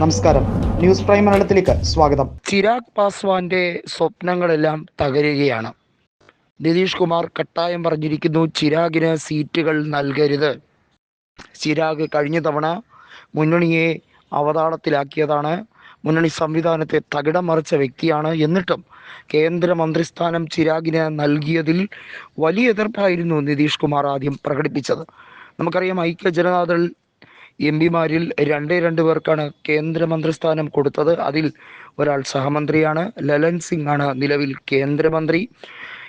നമസ്കാരം. News prime മലയാളത്തിലേക്ക് സ്വാഗതം. ചിരാഗ് പാസ്വാന്റെ സ്വപ്നങ്ങളെല്ലാം തകരുകയാണ്. നിതീഷ് കുമാർ കട്ടായം പറഞ്ഞിരിക്കുന്നു ചിരാഗിന് സീറ്റുകൾ നൽകരുത്. ചിരാഗ് കഴിഞ്ഞ തവണ മുന്നണിയെ അവതാളത്തിലാക്കിയതാണ്. മുന്നണി സംവിധാനത്തെ തകിടം മറിച്ച വ്യക്തിയാണ്. എന്നിട്ടും കേന്ദ്ര മന്ത്രിസ്ഥാനം ചിരാഗിന് നൽകിയതിൽ വലിയ എതിർപ്പായിരുന്നു നിതീഷ് കുമാർ ആദ്യം പ്രകടിപ്പിച്ചത്. നമുക്കറിയാം ഐക്യ ജനതാദൾ എം പിമാരിൽ രണ്ടേ രണ്ട് പേർക്കാണ് കേന്ദ്രമന്ത്രിസ്ഥാനം കൊടുത്തത്. അതിൽ ഒരാൾ സഹമന്ത്രിയാണ്. ലലൻ സിംഗ് ആണ് നിലവിൽ കേന്ദ്രമന്ത്രി.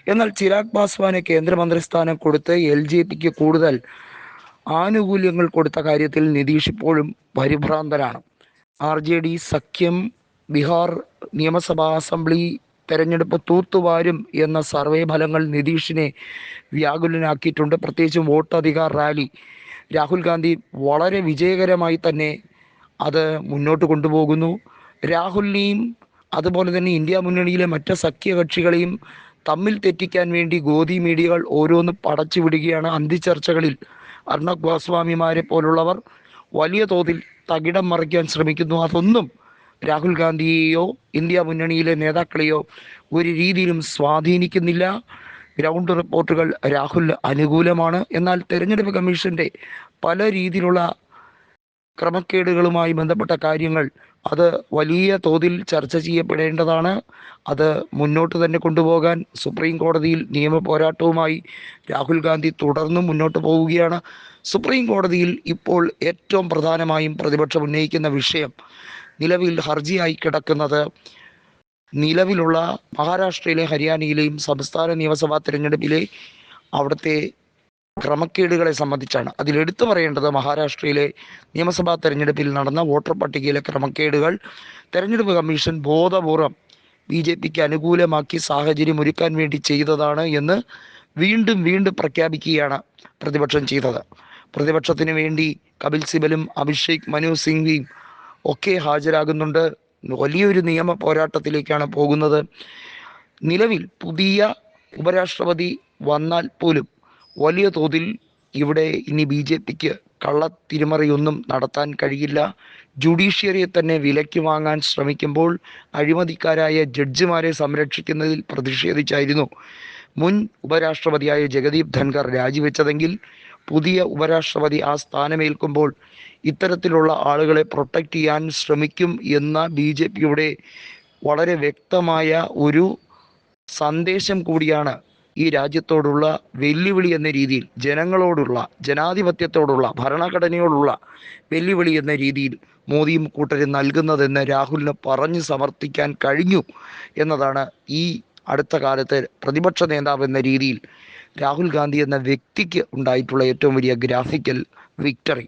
എന്നാൽ ചിരാഗ് പാസ്വാന് കേന്ദ്രമന്ത്രിസ്ഥാനം കൊടുത്ത് എൽ ജെ പിക്ക് കൂടുതൽ ആനുകൂല്യങ്ങൾ കൊടുത്ത കാര്യത്തിൽ നിതീഷ് ഇപ്പോഴും പരിഭ്രാന്തനാണ്. ആർ ജെ ഡി സഖ്യം ബീഹാർ നിയമസഭാ അസംബ്ലി തെരഞ്ഞെടുപ്പ് തൂത്തുവാരും എന്ന സർവേ ഫലങ്ങൾ നിതീഷിനെ വ്യാകുലനാക്കിയിട്ടുണ്ട്. പ്രത്യേകിച്ചും വോട്ടധികാർ റാലി രാഹുൽ ഗാന്ധി വളരെ വിജയകരമായി തന്നെ അത് മുന്നോട്ട് കൊണ്ടുപോകുന്നു. രാഹുലിനെയും അതുപോലെ തന്നെ ഇന്ത്യ മുന്നണിയിലെ മറ്റ് സഖ്യകക്ഷികളെയും തമ്മിൽ തെറ്റിക്കാൻ വേണ്ടി ഗോദി മീഡിയകൾ ഓരോന്ന് പടച്ചു വിടുകയാണ് അന്തിച്ചർച്ചകളിൽ അർണബ് ഗോസ്വാമിമാരെ പോലുള്ളവർ വലിയ തോതിൽ തകിടം മറിക്കാൻ ശ്രമിക്കുന്നു. അതൊന്നും രാഹുൽ ഗാന്ധിയെയോ ഇന്ത്യ മുന്നണിയിലെ നേതാക്കളെയോ ഒരു രീതിയിലും സ്വാധീനിക്കുന്നില്ല. ഗ്രൗണ്ട് റിപ്പോർട്ടുകൾ രാഹുൽ അനുകൂലമാണ്. എന്നാൽ തെരഞ്ഞെടുപ്പ് കമ്മീഷന്റെ പല രീതിയിലുള്ള ക്രമക്കേടുകളുമായി ബന്ധപ്പെട്ട കാര്യങ്ങൾ അത് വലിയ തോതിൽ ചർച്ച ചെയ്യപ്പെടേണ്ടതാണ്. അത് മുന്നോട്ട് തന്നെ കൊണ്ടുപോകാൻ സുപ്രീം കോടതിയിൽ നിയമ പോരാട്ടവുമായി രാഹുൽ ഗാന്ധി തുടർന്നും മുന്നോട്ട് പോവുകയാണ്. സുപ്രീം കോടതിയിൽ ഇപ്പോൾ ഏറ്റവും പ്രധാനമായും പ്രതിപക്ഷം ഉന്നയിക്കുന്ന വിഷയം നിലവിൽ ഹർജിയായി കിടക്കുന്നത് നിലവിലുള്ള മഹാരാഷ്ട്രയിലെ ഹരിയാനയിലെയും സംസ്ഥാന നിയമസഭാ തിരഞ്ഞെടുപ്പിലെ അവിടുത്തെ ക്രമക്കേടുകളെ സംബന്ധിച്ചാണ്. അതിൽ എടുത്തു പറയേണ്ടത് മഹാരാഷ്ട്രയിലെ നിയമസഭാ തെരഞ്ഞെടുപ്പിൽ നടന്ന വോട്ടർ പട്ടികയിലെ ക്രമക്കേടുകൾ തെരഞ്ഞെടുപ്പ് കമ്മീഷൻ ബോധപൂർവം ബി ജെ പിക്ക് അനുകൂലമാക്കി സാഹചര്യം ഒരുക്കാൻ വേണ്ടി ചെയ്തതാണ് എന്ന് വീണ്ടും വീണ്ടും പ്രഖ്യാപിക്കുകയാണ് പ്രതിപക്ഷം ചെയ്തത്. പ്രതിപക്ഷത്തിന് വേണ്ടി കപിൽ സിബലും അഭിഷേക് മനു സിംഗ്വിയും ഒക്കെ ഹാജരാകുന്നുണ്ട്. വലിയൊരു നിയമ പോരാട്ടത്തിലേക്കാണ് പോകുന്നത്. നിലവിൽ പുതിയ ഉപരാഷ്ട്രപതി വന്നാൽ പോലും വലിയ തോതിൽ ഇവിടെ ഇനി ബി ജെ പിക്ക് കള്ളത്തിരിമറിയൊന്നും നടത്താൻ കഴിയില്ല. ജുഡീഷ്യറിയെ തന്നെ വിലയ്ക്ക് വാങ്ങാൻ ശ്രമിക്കുമ്പോൾ അഴിമതിക്കാരായ ജഡ്ജിമാരെ സംരക്ഷിക്കുന്നതിൽ പ്രതിഷേധിച്ചായിരുന്നു മുൻ ഉപരാഷ്ട്രപതിയായ ജഗദീപ് ധൻഖർ രാജിവെച്ചതെങ്കിൽ പുതിയ ഉപരാഷ്ട്രപതി ആ സ്ഥാനമേൽക്കുമ്പോൾ ഇത്തരത്തിലുള്ള ആളുകളെ പ്രൊട്ടക്റ്റ് ചെയ്യാൻ ശ്രമിക്കും എന്ന ബി ജെ പിയുടെ വളരെ വ്യക്തമായ ഒരു സന്ദേശം കൂടിയാണ് ഈ രാജ്യത്തോടുള്ള വെല്ലുവിളി എന്ന രീതിയിൽ ജനങ്ങളോടുള്ള ജനാധിപത്യത്തോടുള്ള ഭരണഘടനയോടുള്ള വെല്ലുവിളി എന്ന രീതിയിൽ മോദിയും കൂട്ടരും നൽകുന്നതെന്ന് രാഹുലിന് പറഞ്ഞു സമർത്ഥിക്കാൻ കഴിഞ്ഞു എന്നതാണ് ഈ അടുത്ത കാലത്തെ പ്രതിപക്ഷ നേതാവ് എന്ന രീതിയിൽ രാഹുൽ ഗാന്ധി എന്ന വ്യക്തിക്ക് ഉണ്ടായിട്ടുള്ള ഏറ്റവും വലിയ ഗ്രാഫിക്കൽ വിക്ടറി